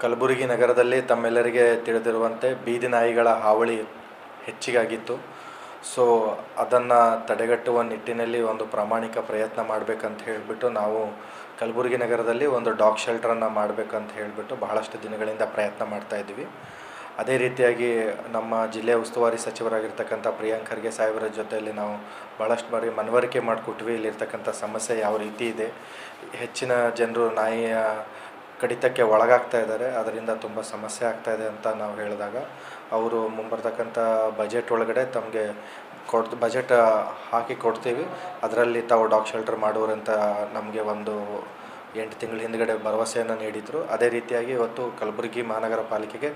ಕಲಬುರಗಿ ನಗರದಲ್ಲಿ ತಮ್ಮೆಲ್ಲರಿಗೆ ತಿಳಿದಿರುವಂತೆ ಬೀದಿ ನಾಯಿಗಳ ಹಾವಳಿ ಹೆಚ್ಚಿಗಾಗಿತ್ತು. ಸೊ, ಅದನ್ನು ತಡೆಗಟ್ಟುವ ನಿಟ್ಟಿನಲ್ಲಿ ಒಂದು ಪ್ರಾಮಾಣಿಕ ಪ್ರಯತ್ನ ಮಾಡಬೇಕಂತ ಹೇಳಿಬಿಟ್ಟು ನಾವು ಕಲಬುರಗಿ ನಗರದಲ್ಲಿ ಒಂದು ಡಾಗ್ ಶೆಲ್ಟ್ರನ್ನು ಮಾಡಬೇಕಂತ ಹೇಳಿಬಿಟ್ಟು ಬಹಳಷ್ಟು ದಿನಗಳಿಂದ ಪ್ರಯತ್ನ ಮಾಡ್ತಾ ಇದ್ದೀವಿ ಅದೇ ರೀತಿಯಾಗಿ ನಮ್ಮ ಜಿಲ್ಲೆಯ ಉಸ್ತುವಾರಿ ಸಚಿವರಾಗಿರ್ತಕ್ಕಂಥ ಪ್ರಿಯಾಂಕ್ ಖರ್ಗೆ ಸಾಹೇಬರ ಜೊತೆಯಲ್ಲಿ ನಾವು ಭಾಳಷ್ಟು ಬಾರಿ ಮನವರಿಕೆ ಮಾಡಿಕೊಟ್ವಿ. ಇಲ್ಲಿರ್ತಕ್ಕಂಥ ಸಮಸ್ಯೆ ಯಾವ ರೀತಿ ಇದೆ? ಹೆಚ್ಚಿನ ಜನರು ನಾಯಿಯ ಕಡಿತಕ್ಕೆ ಒಳಗಾಗ್ತಾ ಇದ್ದಾರೆ, ಅದರಿಂದ ತುಂಬ ಸಮಸ್ಯೆ ಆಗ್ತಾ ಇದೆ ಅಂತ ನಾವು ಹೇಳಿದಾಗ, ಅವರು ಮುಂಬರ್ತಕ್ಕಂಥ ಬಜೆಟ್ ಒಳಗಡೆ ತಮಗೆ ಕೊಡ್ ಬಜೆಟ್ ಹಾಕಿ ಕೊಡ್ತೀವಿ. ಅದರಲ್ಲಿ ತಾವು ಡಾಗ್ ಶೆಲ್ಟರ್ ಮಾಡುವರಂತ ನಮಗೆ ಒಂದು ಎಂಟು ತಿಂಗಳ ಹಿಂದ್ಗಡೆ ಭರವಸೆಯನ್ನು ನೀಡಿದರು. ಅದೇ ರೀತಿಯಾಗಿ ಇವತ್ತು ಕಲಬುರಗಿ ಮಹಾನಗರ ಪಾಲಿಕೆಗೆ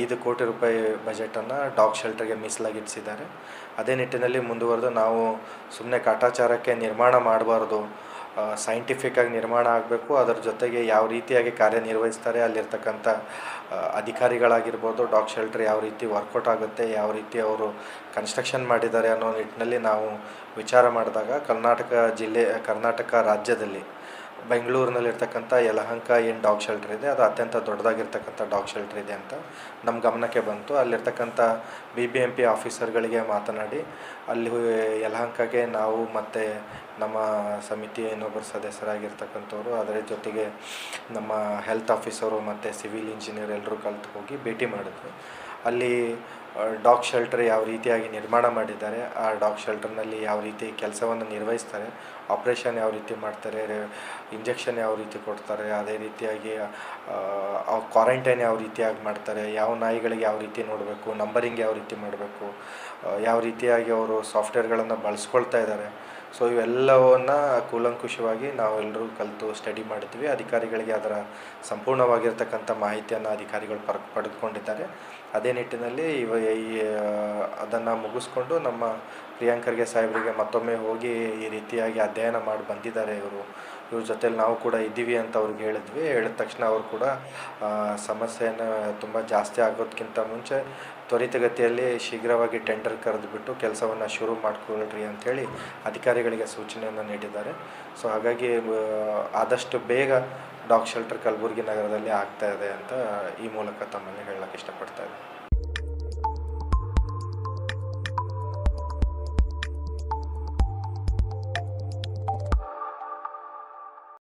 ಐದು ಕೋಟಿ ರೂಪಾಯಿ ಬಜೆಟನ್ನು ಡಾಗ್ ಶೆಲ್ಟರ್ಗೆ ಮೀಸಲಾಗಿರಿಸಿದ್ದಾರೆ ಅದೇ ನಿಟ್ಟಿನಲ್ಲಿ ಮುಂದುವರೆದು ನಾವು ಸುಮ್ಮನೆ ಕಾಟಾಚಾರಕ್ಕೆ ನಿರ್ಮಾಣ ಮಾಡಬಾರ್ದು ಸೈಂಟಿಫಿಕ್ಕಾಗಿ ನಿರ್ಮಾಣ ಆಗಬೇಕು. ಅದರ ಜೊತೆಗೆ ಯಾವ ರೀತಿಯಾಗಿ ಕಾರ್ಯನಿರ್ವಹಿಸ್ತಾರೆ, ಅಲ್ಲಿರ್ತಕ್ಕಂಥ ಅಧಿಕಾರಿಗಳಾಗಿರ್ಬೋದು ಡಾಗ್ ಶೆಲ್ಟರ್ ಯಾವ ರೀತಿ ವರ್ಕೌಟ್ ಆಗುತ್ತೆ, ಯಾವ ರೀತಿ ಅವರು ಕನ್ಸ್ಟ್ರಕ್ಷನ್ ಮಾಡಿದ್ದಾರೆ ಅನ್ನೋ ನಿಟ್ಟಿನಲ್ಲಿ ನಾವು ವಿಚಾರ ಮಾಡಿದಾಗ ಕರ್ನಾಟಕ ಜಿಲ್ಲೆ, ಕರ್ನಾಟಕ ರಾಜ್ಯದಲ್ಲಿ ಬೆಂಗಳೂರಿನಲ್ಲಿರ್ತಕ್ಕಂಥ ಯಲಹಂಕ ಏನು ಡಾಗ್ ಶೆಲ್ಟರ್ ಇದೆ, ಅದು ಅತ್ಯಂತ ದೊಡ್ಡದಾಗಿರ್ತಕ್ಕಂಥ ಡಾಗ್ ಶೆಲ್ಟರ್ ಇದೆ ಅಂತ ನಮ್ಮ ಗಮನಕ್ಕೆ ಬಂತು. ಅಲ್ಲಿರ್ತಕ್ಕಂಥ ಬಿ ಬಿ ಎಂ ಪಿ ಆಫೀಸರ್ಗಳಿಗೆ ಮಾತನಾಡಿ, ಅಲ್ಲಿ ಯಲಹಂಕಗೆ ನಾವು ಮತ್ತು ನಮ್ಮ ಸಮಿತಿಯ ಇನ್ನೊಬ್ಬರು ಸದಸ್ಯರಾಗಿರ್ತಕ್ಕಂಥವ್ರು, ಅದರ ಜೊತೆಗೆ ನಮ್ಮ ಹೆಲ್ತ್ ಆಫೀಸರು ಮತ್ತು ಸಿವಿಲ್ ಇಂಜಿನಿಯರ್ ಎಲ್ಲರೂ ಕಲ್ತು ಹೋಗಿ ಭೇಟಿ ಮಾಡಿದ್ವಿ. ಅಲ್ಲಿ ಡಾಗ್ ಶೆಲ್ಟರ್ ಯಾವ ರೀತಿಯಾಗಿ ನಿರ್ಮಾಣ ಮಾಡಿದ್ದಾರೆ, ಆ ಡಾಗ್ ಶೆಲ್ಟರ್ನಲ್ಲಿ ಯಾವ ರೀತಿ ಕೆಲಸವನ್ನು ನಿರ್ವಹಿಸ್ತಾರೆ, ಆಪ್ರೇಷನ್ ಯಾವ ರೀತಿ ಮಾಡ್ತಾರೆ ಇಂಜೆಕ್ಷನ್ ಯಾವ ರೀತಿ ಕೊಡ್ತಾರೆ, ಅದೇ ರೀತಿಯಾಗಿ ಕ್ವಾರಂಟೈನ್ ಯಾವ ರೀತಿಯಾಗಿ ಮಾಡ್ತಾರೆ, ಯಾವ ನಾಯಿಗಳಿಗೆ ಯಾವ ರೀತಿ ನೋಡಬೇಕು, ನಂಬರಿಂಗ್ ಯಾವ ರೀತಿ ಮಾಡಬೇಕು ಯಾವ ರೀತಿಯಾಗಿ ಅವರು ಸಾಫ್ಟ್ವೇರ್ಗಳನ್ನು ಬಳಸ್ಕೊಳ್ತಾ ಇದ್ದಾರೆ ಸೊ ಇವೆಲ್ಲವನ್ನು ಕೂಲಂಕುಷವಾಗಿ ನಾವೆಲ್ಲರೂ ಕಲಿತು ಸ್ಟಡಿ ಮಾಡ್ತೀವಿ. ಅಧಿಕಾರಿಗಳಿಗೆ ಅದರ ಸಂಪೂರ್ಣವಾಗಿರ್ತಕ್ಕಂಥ ಮಾಹಿತಿಯನ್ನು ಅಧಿಕಾರಿಗಳು ಪರ್, ಪಡೆದುಕೊಂಡಿದ್ದಾರೆ. ಅದೇ ನಿಟ್ಟಿನಲ್ಲಿ ಇವ, ಈ ಅದನ್ನು ಮುಗಿಸ್ಕೊಂಡು ನಮ್ಮ ಪ್ರಿಯಾಂಕರ್ಗೆ ಸಾಹೇಬರಿಗೆ ಮತ್ತೊಮ್ಮೆ ಹೋಗಿ ಈ ರೀತಿಯಾಗಿ ಅಧ್ಯಯನ ಮಾಡಿ ಬಂದಿದ್ದಾರೆ ಇವರು. ಇವ್ರ ಜೊತೆಲಿ ನಾವು ಕೂಡ ಇದ್ದೀವಿ ಅಂತ ಅವ್ರಿಗೆ ಹೇಳಿದ್ವಿ. ಹೇಳಿದ ತಕ್ಷಣ ಅವರು ಕೂಡ ಸಮಸ್ಯೆಯನ್ನು ತುಂಬ ಜಾಸ್ತಿ ಆಗೋದಕ್ಕಿಂತ ಮುಂಚೆ ತ್ವರಿತಗತಿಯಲ್ಲಿ ಶೀಘ್ರವಾಗಿ ಟೆಂಡರ್ ಕರೆದುಬಿಟ್ಟು ಕೆಲಸವನ್ನು ಶುರು ಮಾಡಿಕೊಳ್ಳ್ರಿ ಅಂಥೇಳಿ ಅಧಿಕಾರಿಗಳಿಗೆ ಸೂಚನೆಯನ್ನು ನೀಡಿದ್ದಾರೆ. ಸೊ, ಹಾಗಾಗಿ ಆದಷ್ಟು ಬೇಗ ಡಾಗ್ ಶೆಲ್ಟರ್ ಕಲಬುರಗಿ ನಗರದಲ್ಲಿ ಆಗ್ತಾ ಇದೆ ಅಂತ ಈ ಮೂಲಕ ತಮ್ಮಲ್ಲಿ ಹೇಳಕ್ಕೆ ಇಷ್ಟಪಡ್ತಾ ಇದ್ದೀನಿ.